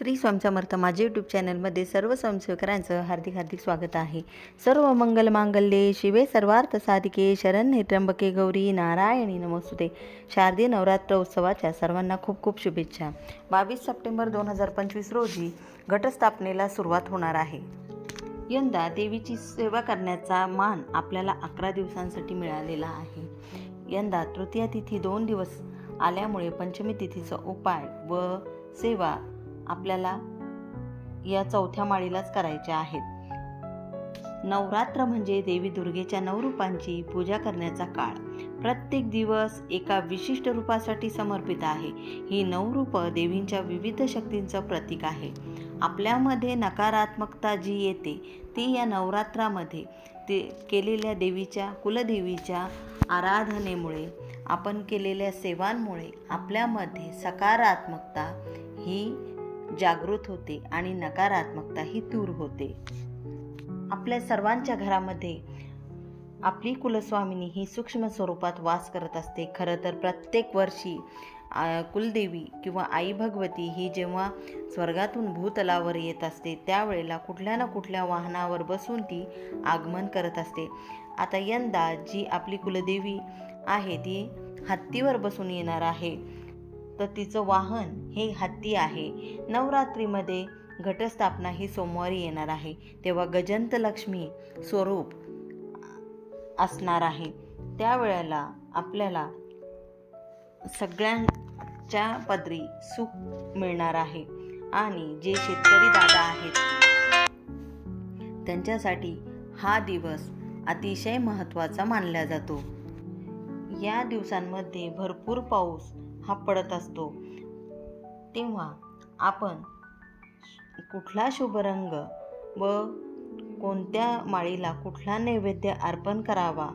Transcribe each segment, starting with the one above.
श्री स्वामी माझे यूट्यूब चॅनलमध्ये सर्व स्वयंसेवकरांचं हार्दिक हार्दिक स्वागत आहे. सर्व मंगल मांगल्ये शिवे सर्वार्थ साधिके शरण्ये त्र्यंबके गौरी नारायणी नमोस्तुते. शारदीय नवरात्र उत्सवाच्या सर्वांना खूप खूप शुभेच्छा. बावीस सप्टेंबर दोन हजार पंचवीस रोजी घटस्थापनेला सुरुवात होणार आहे. यंदा देवीची सेवा करण्याचा मान आपल्याला अकरा दिवसांसाठी मिळालेला आहे. यंदा तृतीया तिथी दोन दिवस आल्यामुळे पंचमी तिथीचा उपाय व सेवा आपल्याला या चौथ्या माळीलाच करायच्या आहेत. नवरात्र म्हणजे देवी दुर्गेच्या नवरूपांची पूजा करण्याचा काळ. प्रत्येक दिवस एका विशिष्ट रूपासाठी समर्पित आहे. ही नवरूप देवींच्या विविध शक्तींचं प्रतीक आहे. आपल्यामध्ये नकारात्मकता जी येते ती या नवरात्रामध्ये ते केलेल्या देवीच्या कुलदेवीच्या आराधनेमुळे आपण केलेल्या सेवांमुळे आपल्यामध्ये सकारात्मकता ही जागृत होते आणि नकारात्मकता ही दूर होते. आपल्या सर्वांच्या घरामध्ये आपली कुलस्वामिनी ही सूक्ष्म स्वरूपात वास करत असते. खरं तर प्रत्येक वर्षी कुलदेवी किंवा आई भगवती ही जेव्हा स्वर्गातून भूतलावर येत असते त्यावेळेला कुठल्या ना कुठल्या वाहनावर बसून ती आगमन करत असते. आता यंदा जी आपली कुलदेवी आहे ती हत्तीवर बसून येणार आहे. तर तिचं वाहन हे हत्ती आहे. नवरात्रीमध्ये घटस्थापना ही सोमवारी येणार आहे. तेव्हा गजंत लक्ष्मी स्वरूप असणार आहे. त्यावेळेला आपल्याला सगळ्यांच्या पदरी सुख मिळणार आहे. आणि जे शेतकरी दादा आहेत त्यांच्यासाठी हा दिवस अतिशय महत्त्वाचा मानला जातो. या दिवसांमध्ये भरपूर पाऊस हा पडत असतो. तेव्हा आपण कुठला शुभ रंग व कोणत्या माळीला कुठला नैवेद्य अर्पण करावा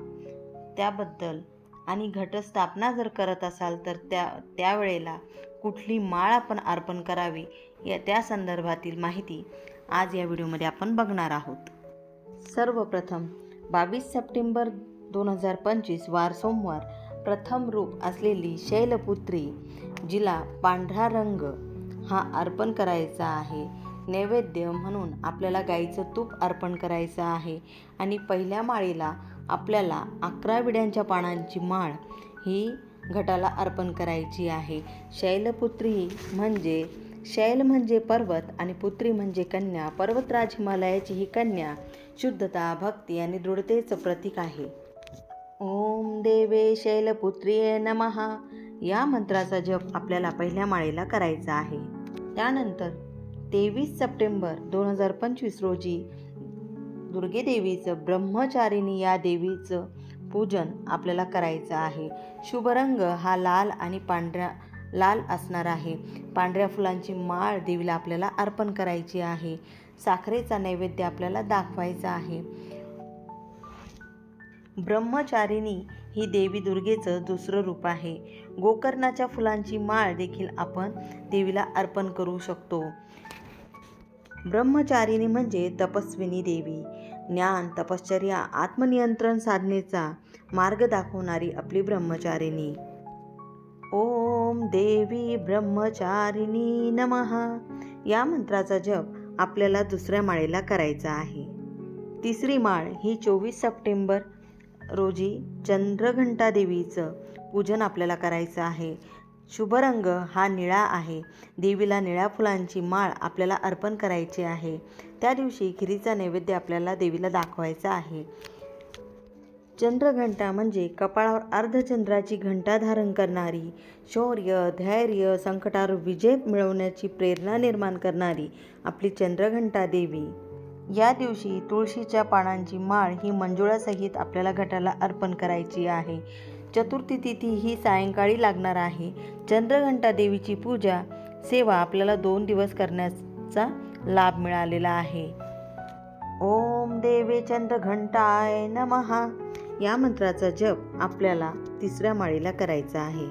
त्याबद्दल आणि घटस्थापना जर करत असाल तर त्या त्यावेळेला कुठली माळ आपण अर्पण करावी या त्या संदर्भातील माहिती आज या व्हिडिओमध्ये आपण बघणार आहोत. सर्वप्रथम बावीस सप्टेंबर दोन हजार पंचवीस वार सोमवार प्रथम रूप असलेली शैलपुत्री जिला पांढरा रंग हा अर्पण करायचा आहे. नैवेद्य म्हणून आपल्याला गाईचं तूप अर्पण करायचं आहे आणि पहिल्या माळीला आपल्याला अकरा विड्यांच्या पानांची माळ ही घटाला अर्पण करायची आहे. शैलपुत्री म्हणजे शैल म्हणजे पर्वत आणि पुत्री म्हणजे कन्या. पर्वतराज हिमालयाची ही कन्या शुद्धता भक्ती आणि दृढतेचं प्रतीक आहे. ओम देवे शैलपुत्री नमहा या मंत्राचा जप आपल्याला पहिल्या माळेला करायचा आहे. त्यानंतर तेवीस सप्टेंबर दोन हजार पंचवीस रोजी दुर्गेदेवीचं ब्रह्मचारिणी या देवीचं पूजन आपल्याला करायचं आहे. शुभ रंग हा लाल आणि पांढऱ्या लाल असणार आहे. पांढऱ्या फुलांची माळ देवीला आपल्याला अर्पण करायची आहे. साखरेचा नैवेद्य आपल्याला दाखवायचा आहे. ब्रह्मचारिणी ही देवी दुर्गेचं दुसरं रूप आहे. गोकर्णाच्या फुलांची माळ देखील आपण देवीला अर्पण करू शकतो. ब्रह्मचारिणी म्हणजे तपस्विनी देवी. ज्ञान तपश्चर्या आत्मनियंत्रण साधनेचा मार्ग दाखवणारी आपली ब्रह्मचारिणी. ओम देवी ब्रह्मचारिणी नमहा या मंत्राचा जप आपल्याला दुसऱ्या माळेला करायचा आहे. तिसरी माळ ही चोवीस सप्टेंबर रोजी चंद्रघंटा देवीचं पूजन आपल्याला करायचं आहे. शुभ रंग हा निळा आहे. देवीला निळ्या फुलांची माळ आपल्याला अर्पण करायची आहे. त्या दिवशी खिरीचा नैवेद्य आपल्याला देवीला दाखवायचा आहे. चंद्रघंटा म्हणजे कपाळावर अर्धचंद्राची घंटा धारण करणारी शौर्य धैर्य संकटावर विजय मिळवण्याची प्रेरणा निर्माण करणारी आपली चंद्रघंटा देवी. या दिवशी तुळशीच्या पानांची माळ ही मंजुळासहित आपल्याला घटाला अर्पण करायची आहे. चतुर्थी तिथी ही सायंकाळी लागणार आहे. चंद्रघंटा देवीची पूजा सेवा आपल्याला दोन दिवस करण्याचा लाभ मिळालेला आहे. ओम देवे चंद्रघंटाय नमहा या मंत्राचा जप आपल्याला तिसऱ्या माळीला करायचा आहे.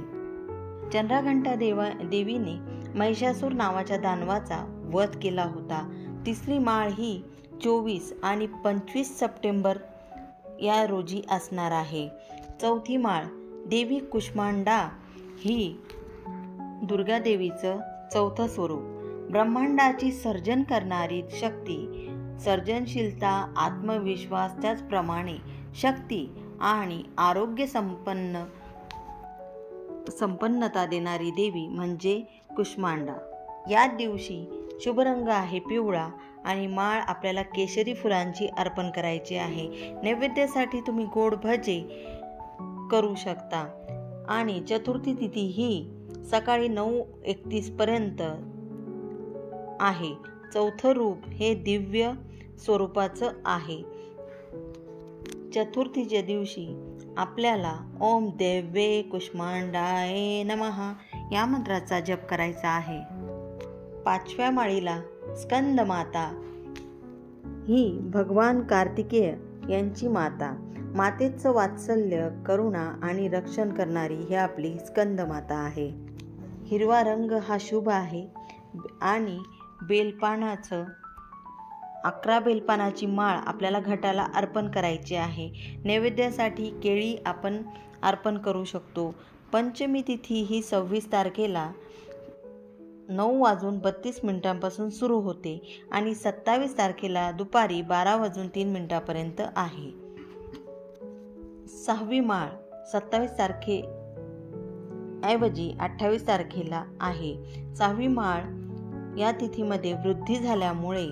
चंद्रघंटा देवा देवीने महिषासूर नावाच्या दानवाचा वध केला होता. तिसरी माळ ही चोवीस आणि पंचवीस सप्टेंबर या रोजी असणार आहे. चौथी माळ देवी कुष्मांडा ही दुर्गादेवीचं चौथं स्वरूप. ब्रह्मांडाची सर्जन करणारी शक्ती सर्जनशीलता आत्मविश्वास त्याचप्रमाणे शक्ती आणि आरोग्य संपन्न संपन्नता देणारी देवी म्हणजे कुष्मांडा. या दिवशी शुभ रंग आहे पिवळा आणि माळ आपल्याला केशरी फुलांची अर्पण करायची आहे. नैवेद्यासाठी तुम्ही गोड भजे करू शकता. आणि चतुर्थी तिथी ही सकाळी नऊ एकतीसपर्यंत आहे. चौथं रूप हे दिव्य स्वरूपाचं आहे. चतुर्थीच्या दिवशी आपल्याला ओम देवे कुष्मांडाय नमः या मंत्राचा जप करायचा आहे. पाचव्या माळीला स्कंद माता. ही भगवान कार्तिकेय यांची माता. मातेचं वात्सल्य करुणा आणि रक्षण करणारी ही आपली स्कंद माता आहे. हिरवा रंग हा शुभ आहे आणि बेलपानाचं अकरा बेलपानाची माळ आपल्याला घटाला अर्पण करायची आहे. नैवेद्यासाठी केळी आपण अर्पण करू शकतो. पंचमी तिथी ही सव्वीस तारखेला नऊ वाजून बत्तीस मिनिटांपासून सुरू होते आणि सत्तावीस तारखेला दुपारी बारा वाजून तीन मिनिटापर्यंत आहे. सहावी माळ सत्तावीस तारखे ऐवजी अठ्ठावीस तारखेला आहे. सहावी माळ या तिथीमध्ये वृद्धी झाल्यामुळे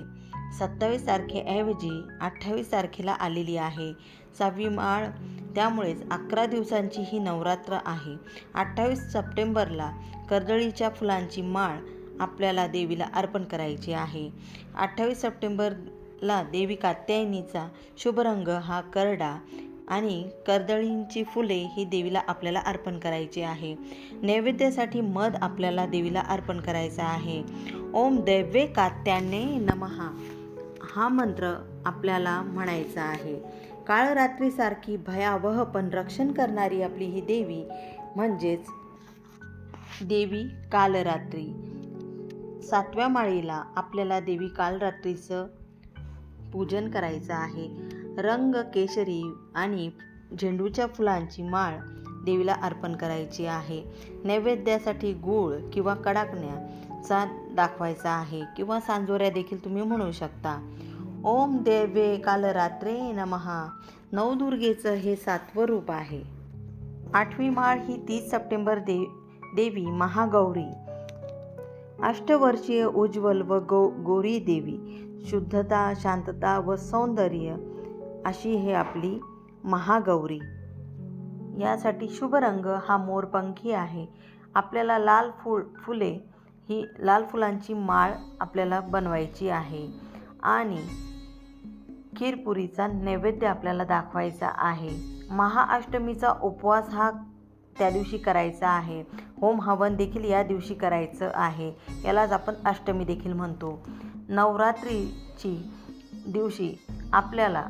सत्तावीस तारखेऐवजी अठ्ठावीस तारखेला आलेली आहे. सहावी माळ त्यामुळेच अकरा दिवसांची ही नवरात्र आहे. अठ्ठावीस सप्टेंबरला कर्दळीच्या फुलांची माळ आपल्याला देवीला अर्पण करायची आहे. अठ्ठावीस सप्टेंबरला देवी कात्यायनीचा शुभरंग हा करडा आणि कर्दळींची फुले ही देवीला आपल्याला अर्पण करायची आहे. नैवेद्यासाठी मध आपल्याला देवीला अर्पण करायचा आहे. ओम दैवे कात्याने नमहा हा मंत्र आपल्याला म्हणायचा आहे. काळरात्रीसारखी भयावह पण रक्षण करणारी आपली ही देवी म्हणजेच देवी कालरात्री. सातव्या माळीला आपल्याला देवी कालरात्रीचं पूजन करायचं आहे. रंग केशरी आणि झेंडूच्या फुलांची माळ देवीला अर्पण करायची आहे. नैवेद्यासाठी गूळ किंवा कडाकण्याचा दाखवायचा आहे किंवा सांजोऱ्या देखील तुम्ही म्हणू शकता. ओम देवे कालरात्रे नमहा नवदुर्गेचं हे सातवं रूप आहे. आठवी माळ ही तीस सप्टेंबर दे देवी महागौरी. अष्टवर्षीय उज्ज्वल व गौ गौरी देवी. शुद्धता शांतता व सौंदर्य अशी हे आपली महागौरी. यासाठी शुभ रंग हा मोरपंखी आहे. आपल्याला लाल फुल फुले ही लाल फुलांची माळ आपल्याला बनवायची आहे. आणि खीरपुरीचा नैवेद्य आपल्याला दाखवायचा आहे. महाअष्टमीचा उपवास हा त्या दिवशी करायचा आहे. होम हवन देखील या दिवशी करायचं आहे. यालाच आपण अष्टमी देखील म्हणतो. नवरात्रीची दिवशी आपल्याला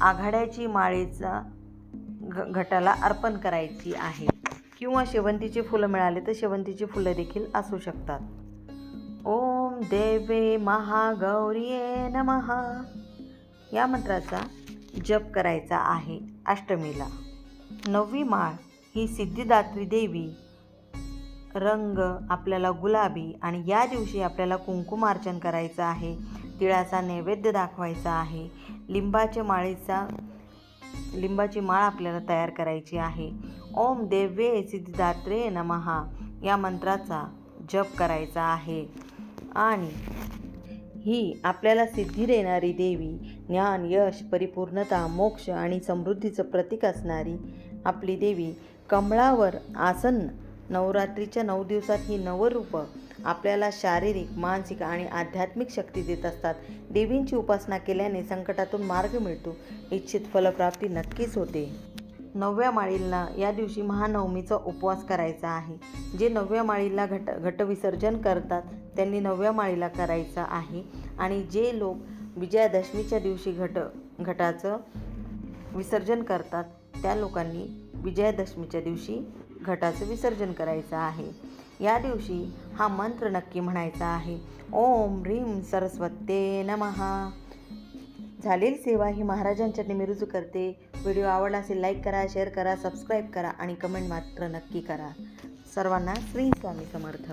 आघाड्याची माळेचा घ घटाला अर्पण करायची आहे. किंवा शेवंतीची फुलं मिळाले तर शेवंतीची फुलं देखील असू शकतात. ओम देवे महागौरीये नमः. या मंत्राचा जप करायचा आहे अष्टमीला. नववी माळ ही सिद्धिदात्री देवी. रंग आपल्याला गुलाबी आणि या दिवशी आपल्याला कुंकुमार्चन करायचं आहे. तिळाचा नैवेद्य दाखवायचा आहे. लिंबाच्या माळेचा लिंबाची माळ आपल्याला तयार करायची आहे. ओम देवे सिद्धिदात्रे नमहा या मंत्राचा जप करायचा आहे. आणि ही आपल्याला सिद्धी देणारी देवी ज्ञान यश परिपूर्णता मोक्ष आणि समृद्धीचं प्रतीक असणारी आपली देवी कमळावर आसन. नवरात्रीच्या नऊ दिवसात ही नवरूपं आपल्याला शारीरिक मानसिक आणि आध्यात्मिक शक्ती देत असतात. देवींची उपासना केल्याने संकटातून मार्ग मिळतो. इच्छित फलप्राप्ती नक्कीच होते. नवव्या माळीला या दिवशी महानवमीचा उपवास करायचा आहे. जे नवव्या माळीला घट घटविसर्जन करतात त्यांनी नवव्या माळीला करायचं आहे. आणि जे लोक विजयादशमीच्या दिवशी घट घटाचं विसर्जन करतात त्या लोकांनी विजयादशमीच्या दिवशी घटाचं विसर्जन करायचं आहे. या दिवशी हा मंत्र नक्की म्हणायचा आहे. ओम ह्रीम सरस्वते नमहा झालेली सेवा ही महाराजांच्या निमिरुजू करते. व्हिडिओ आवडला असेल लाईक करा शेअर करा सबस्क्राईब करा आणि कमेंट मात्र नक्की करा. सर्वांना श्री स्वामी समर्थ.